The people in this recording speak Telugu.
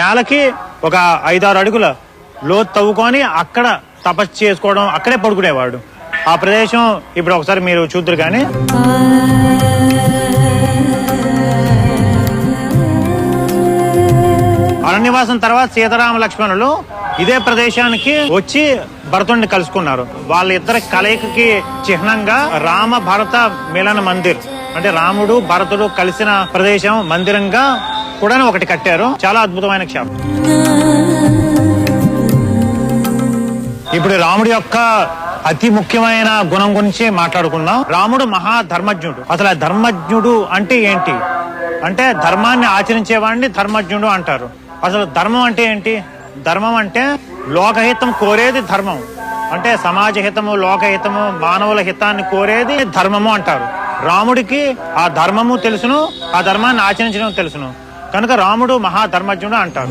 నేలకి ఒక ఐదారు అడుగుల లోతు తవ్వుకొని అక్కడ తపస్సు చేసుకోవడం అక్కడే పడుకునేవాడు. ఆ ప్రదేశం ఇప్పుడు ఒకసారి మీరు చూద్దరు కానీ. అరణ్యవాసం తర్వాత సీతారామ లక్ష్మణులు ఇదే ప్రదేశానికి వచ్చి భరతుడిని కలుసుకున్నారు. వాళ్ళ ఇద్దరి కలయికకి చిహ్నంగా రామ భరత మిలన మందిర్. అంటే రాముడు భరతుడు కలిసిన ప్రదేశం మందిరంగా కూడా ఒకటి కట్టారు. చాలా అద్భుతమైన క్షేత్రం. ఇప్పుడు రాముడి యొక్క అతి ముఖ్యమైన గుణం గురించి మాట్లాడుకుందాం. రాముడు మహా ధర్మజ్ఞుడు అసలు ఆ ధర్మజ్ఞుడు అంటే ఏంటి? అంటే ధర్మాన్ని ఆచరించేవాడిని ధర్మజ్ఞుడు అంటారు. అసలు ధర్మం అంటే ఏంటి? ధర్మం అంటే లోకహితం కోరేది ధర్మం. అంటే సమాజ హితము లోకహితము మానవుల హితాన్ని కోరేది ధర్మము అంటారు. రాముడికి ఆ ధర్మము తెలుసును ఆ ధర్మాన్ని ఆచరించడం తెలుసును. కనుక రాముడు మహాధర్మజ్ఞుడు అంటారు